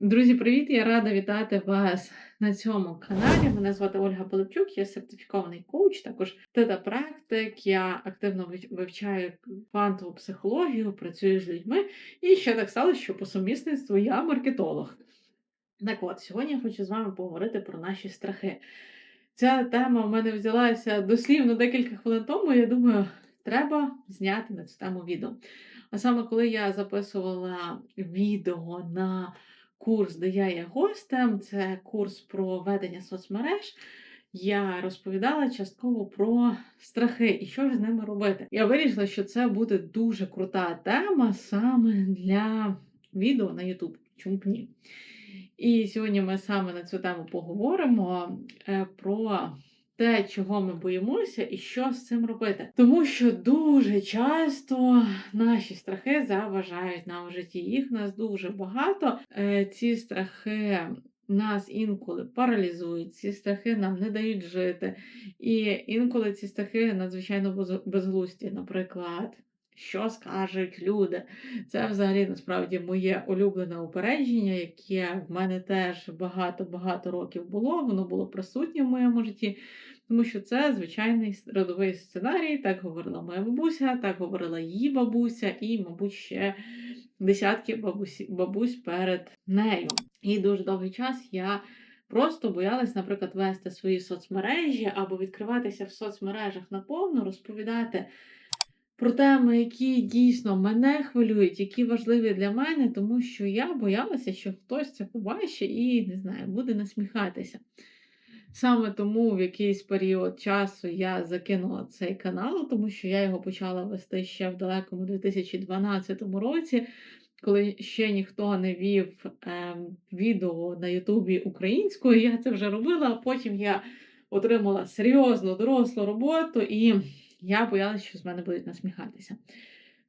Друзі, привіт! Я рада вітати вас на цьому каналі. Мене звати Ольга Пилипчук, я сертифікований коуч, також тета-практик. Я активно вивчаю квантову психологію, працюю з людьми. І ще так сталося, що по сумісництву я маркетолог. Так от, сьогодні я хочу з вами поговорити про наші страхи. Ця тема в мене взялася дослівно декілька хвилин тому. Я думаю, треба зняти на цю тему відео. А саме коли я записувала відео на курс, де я є гостем, це курс про ведення соцмереж. Я розповідала частково про страхи і що ж з ними робити. Я вирішила, що це буде дуже крута тема саме для відео на YouTube. Чому б ні? І сьогодні ми саме на цю тему поговоримо е, про те, чого ми боїмося, і що з цим робити. Тому що дуже часто наші страхи заважають нам в житті. Їх нас дуже багато. Е, Ці страхи. Нас інколи паралізують, ці страхи нам не дають жити. І інколи ці страхи надзвичайно без- безглусті. Наприклад, що скажуть люди. Це взагалі насправді моє улюблене упередження, яке в мене теж багато-багато років було. Воно було присутнє в моєму житті, тому що це звичайний родовий сценарій. Так говорила моя бабуся, так говорила її бабуся, і, мабуть, ще десятки бабусь, бабусь перед нею. І дуже довгий час я. Просто боялась, наприклад, вести свої соцмережі або відкриватися в соцмережах наповну, розповідати про теми, які дійсно мене хвилюють, які важливі для мене, тому що я боялася, що хтось це побачить і не знаю, буде насміхатися. Саме тому в якийсь період часу я закинула цей канал, тому що я його почала вести ще в далекому 2012 році, коли ще ніхто не вів ем, відео на Ютубі українською. Я це вже робила, а потім я отримала серйозну дорослу роботу, і я боялася, що з мене будуть насміхатися.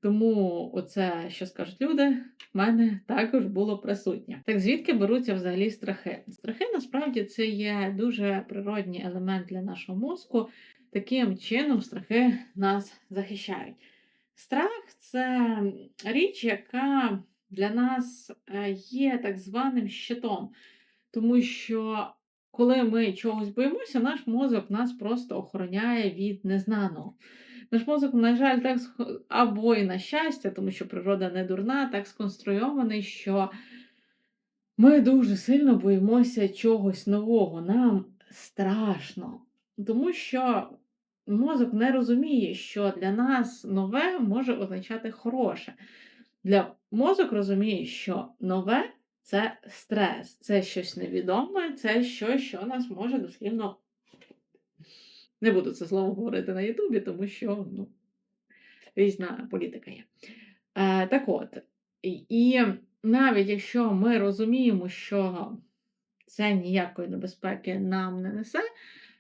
Тому оце, що скажуть люди, в мене також було присутнє. Так звідки беруться взагалі страхи? Страхи насправді це є дуже природній елемент для нашого мозку. Таким чином, страхи нас захищають. Страх це річ, яка для нас е, є так званим щитом, тому що коли ми чогось боїмося, наш мозок нас просто охороняє від незнаного. Наш мозок, на жаль, так або і на щастя, тому що природа не дурна, так сконструйований, що ми дуже сильно боїмося чогось нового. Нам страшно. Тому що мозок не розуміє, що для нас нове може означати хороше. Для мозок розуміє, що нове це стрес, це щось невідоме, це щось, що нас може дослівно. Не буду це слово говорити на Ютубі, тому що ну, різна політика є. Е, так от, і, навіть якщо ми розуміємо, що це ніякої небезпеки нам не несе,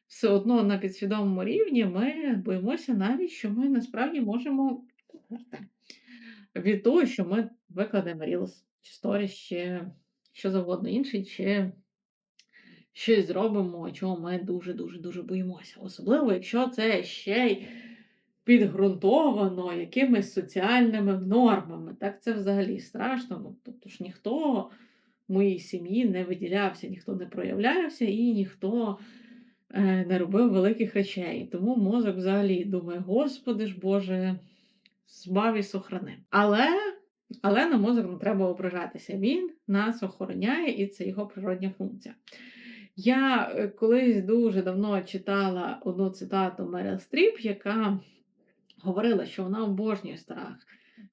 все одно на підсвідомому рівні ми боїмося навіть, що ми насправді можемо від того, що ми викладемо Reels, чи Stories, чи що завгодно інше, чи щось зробимо, чого ми дуже-дуже дуже боїмося. Особливо, якщо це ще й підґрунтовано якимись соціальними нормами. Так це взагалі страшно. Ну, тобто ж ніхто в моїй сім'ї не виділявся, ніхто не проявлявся і ніхто е, не робив великих речей. Тому мозок взагалі думає, Господи ж Боже, збав і сохрани. Але, але на мозок не треба ображатися. Він нас охороняє, і це його природня функція. Я е, колись дуже давно читала одну цитату Меріл Стріп, яка говорила, що вона обожнює страх.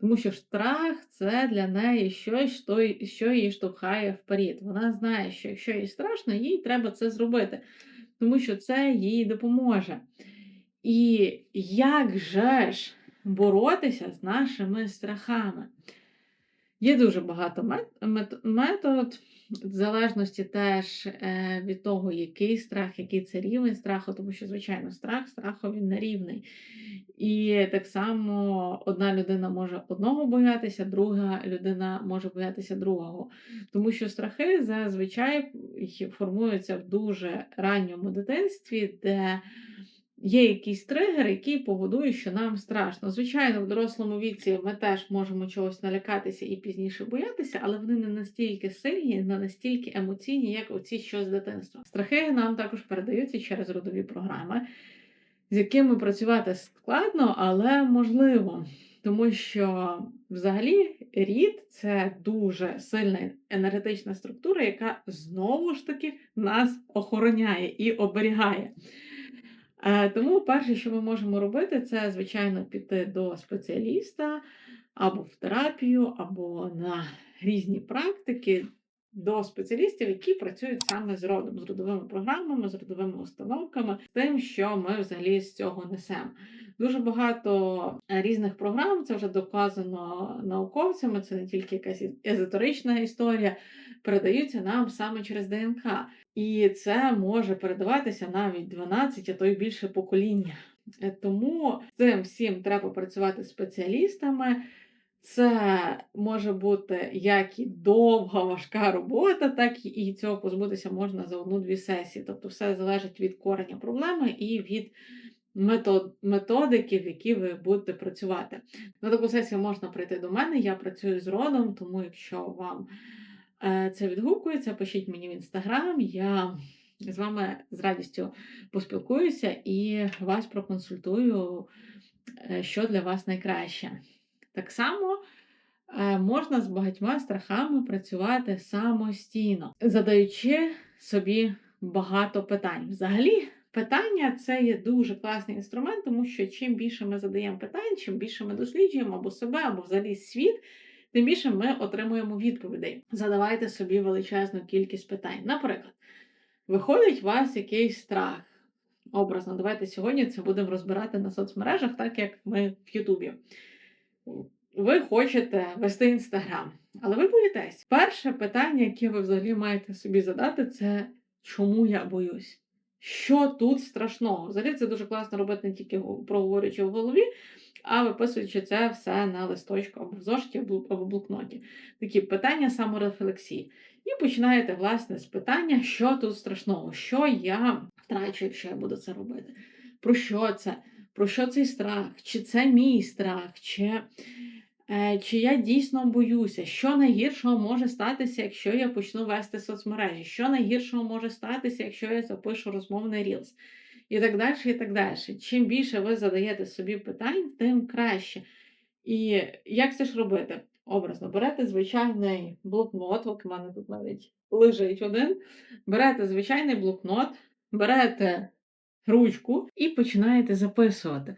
Тому що страх це для неї щось, що, що її штовхає вперед. Вона знає, що якщо їй страшно, їй треба це зробити, тому що це їй допоможе. І як же ж боротися з нашими страхами? Є дуже багато мет- мет- метод, в залежності теж е, від того, який страх, який це рівень страху, тому що, звичайно, страх страху він не рівний. І так само одна людина може одного боятися, друга людина може боятися другого. Тому що страхи зазвичай формуються в дуже ранньому дитинстві, де є якийсь тригер, який погодує, що нам страшно. Звичайно, в дорослому віці ми теж можемо чогось налякатися і пізніше боятися, але вони не настільки сильні, не настільки емоційні, як оці що з дитинства. Страхи нам також передаються через родові програми, з якими працювати складно, але можливо. Тому що взагалі рід це дуже сильна енергетична структура, яка знову ж таки нас охороняє і оберігає. Е, Тому перше, що ми можемо робити, це, звичайно, піти до спеціаліста або в терапію, або на різні практики до спеціалістів, які працюють саме з родом, з родовими програмами, з родовими установками, з тим, що ми взагалі з цього несемо. Дуже багато е, різних програм, це вже доказано науковцями, це не тільки якась езотерична історія, передаються нам саме через ДНК. І це може передаватися навіть 12, а то й більше покоління. Е, Тому цим всім треба працювати з спеціалістами. Це може бути як і довга, важка робота, так і цього позбутися можна за одну-дві сесії. Тобто все залежить від кореня проблеми і від метод, методики, в які ви будете працювати. На таку сесію можна прийти до мене, я працюю з родом, тому якщо вам це відгукується, пишіть мені в інстаграм. Я з вами з радістю поспілкуюся і вас проконсультую, е, що для вас найкраще. Так само е, можна з багатьма страхами працювати самостійно, задаючи собі багато питань. Взагалі, питання це є дуже класний інструмент, тому що чим більше ми задаємо питань, чим більше ми досліджуємо або себе, або взагалі світ, тим більше ми отримуємо відповідей. Задавайте собі величезну кількість питань. Наприклад, виходить у вас якийсь страх. Образно, давайте сьогодні це будемо розбирати на соцмережах, так як ми в Ютубі. Ви хочете вести інстаграм, але ви боїтесь. Перше питання, яке ви взагалі маєте собі задати, це чому я боюсь? Що тут страшного? Взагалі це дуже класно робити не тільки проговорюючи в голові, а виписуючи це все на листочку або в зошиті, або в блокноті. Такі питання саморефлексії. І починаєте, власне, з питання, що тут страшного, що я втрачу, якщо я буду це робити. Про що це? Про що цей страх? Чи це мій страх? Чи, е, чи я дійсно боюся? Що найгіршого може статися, якщо я почну вести соцмережі? Що найгіршого може статися, якщо я запишу розмовний рілс? І так далі, і так далі. Чим більше ви задаєте собі питань, тим краще. І як це ж робити? Образно, берете звичайний блокнот, от у мене тут навіть лежить один. Берете звичайний блокнот, берете ручку і починаєте записувати.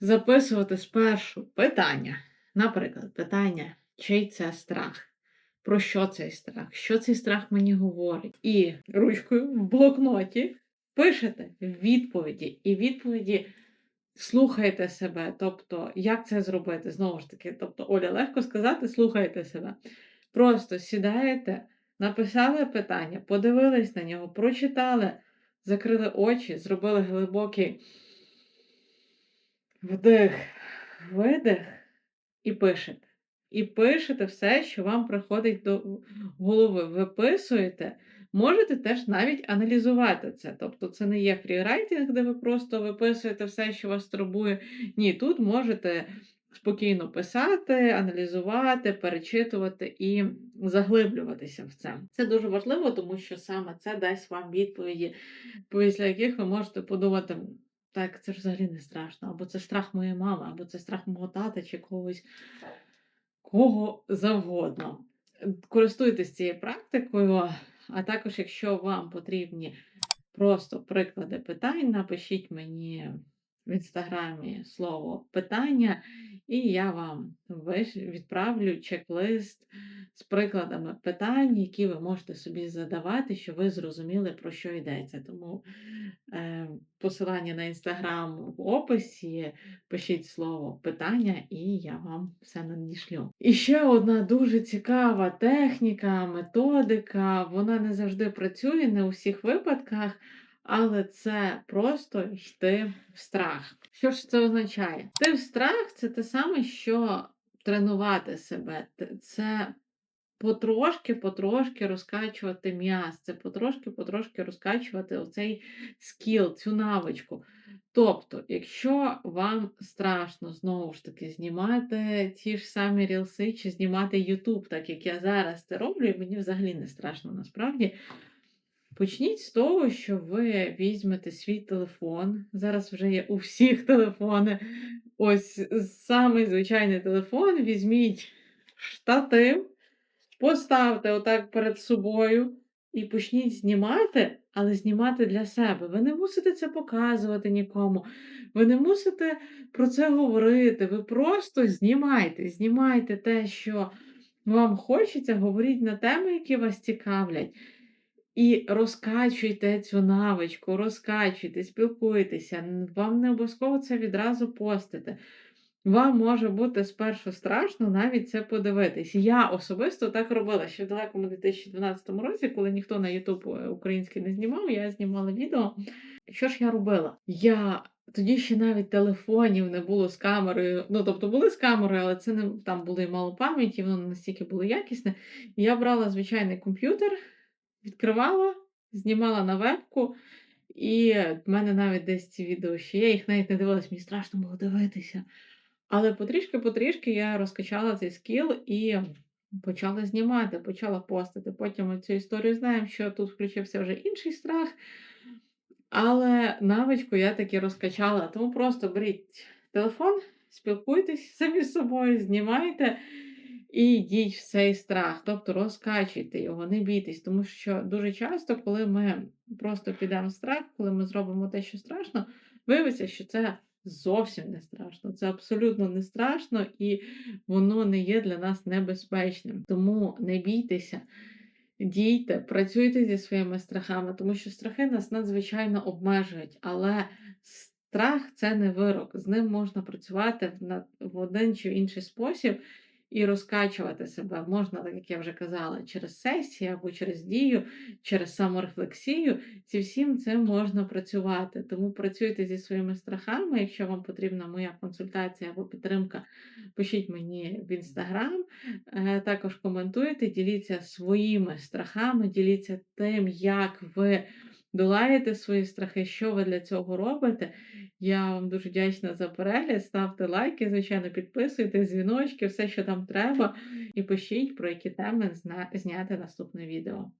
Записувати спершу питання. Наприклад, питання, чий це страх? Про що цей страх? Що цей страх мені говорить? І ручкою в блокноті пишете відповіді. І відповіді слухайте себе. Тобто, як це зробити? Знову ж таки, тобто, Оля, легко сказати, слухайте себе. Просто сідаєте, написали питання, подивились на нього, прочитали, закрили очі, зробили глибокий вдих, видих і пишете. І пишете все, що вам приходить до голови. Виписуєте, можете теж навіть аналізувати це. Тобто це не є фрірайтинг, де ви просто виписуєте все, що вас турбує. Ні, тут можете спокійно писати, аналізувати, перечитувати і заглиблюватися в це. Це дуже важливо, тому що саме це дасть вам відповіді, після яких ви можете подумати. Так, це ж взагалі не страшно, або це страх моєї мами, або це страх мого тата чи когось кого завгодно. Користуйтесь цією практикою, а також, якщо вам потрібні просто приклади питань, напишіть мені в інстаграмі слово питання, і я вам відправлю чек-лист з прикладами питань, які ви можете собі задавати, щоб ви зрозуміли, про що йдеться. Тому е, посилання на інстаграм в описі, пишіть слово питання, і я вам все надішлю. І ще одна дуже цікава техніка, методика. Вона не завжди працює, не у всіх випадках. Але це просто йти в страх. Що ж це означає? Йти в страх це те саме, що тренувати себе. Це потрошки-потрошки розкачувати м'яз, це потрошки-потрошки розкачувати оцей скіл, цю навичку. Тобто, якщо вам страшно знову ж таки знімати ті ж самі рілси чи знімати YouTube, так як я зараз це роблю, і мені взагалі не страшно насправді. Почніть з того, що ви візьмете свій телефон. Зараз вже є у всіх телефони. Ось самий звичайний телефон. Візьміть штатив, поставте отак перед собою і почніть знімати, але знімати для себе. Ви не мусите це показувати нікому. Ви не мусите про це говорити. Ви просто знімайте, знімайте те, що вам хочеться, говоріть на теми, які вас цікавлять. І розкачуйте цю навичку, розкачуйте, спілкуйтеся. Вам не обов'язково це відразу постити. Вам може бути спершу страшно навіть це подивитись. Я особисто так робила ще в далекому 2012 році, коли ніхто на YouTube е, український не знімав, я знімала відео. Що ж я робила? Я тоді ще навіть телефонів не було з камерою. Ну, тобто були з камерою, але це не там були мало пам'яті, воно настільки було якісне. Я брала звичайний комп'ютер, відкривала, знімала на вебку. І в мене навіть десь ці відео ще є, їх навіть не дивилась, мені страшно було дивитися. Але потрішки-потрішки я розкачала цей скіл і почала знімати, почала постити. Потім цю історію знаємо, що тут включився вже інший страх. Але навичку я таки розкачала. Тому просто беріть телефон, спілкуйтесь самі з собою, знімайте і йдіть в цей страх. Тобто розкачуйте його, не бійтесь, тому що дуже часто, коли ми просто підемо в страх, коли ми зробимо те, що страшно, виявиться, що це зовсім не страшно. Це абсолютно не страшно і воно не є для нас небезпечним. Тому не бійтеся. Дійте, працюйте зі своїми страхами, тому що страхи нас надзвичайно обмежують, але страх це не вирок. З ним можна працювати в один чи інший спосіб і розкачувати себе. Можна, так як я вже казала, через сесії або через дію, через саморефлексію. Зі всім цим можна працювати. Тому працюйте зі своїми страхами. Якщо вам потрібна моя консультація або підтримка, пишіть мені в інстаграм. Е, Також коментуйте, діліться своїми страхами, діліться тим, як ви долаєте свої страхи, що ви для цього робите. Я вам дуже вдячна за перегляд. Ставте лайки, звичайно, підписуйтесь, дзвіночки, все, що там треба. І пишіть, про які теми зняти наступне відео.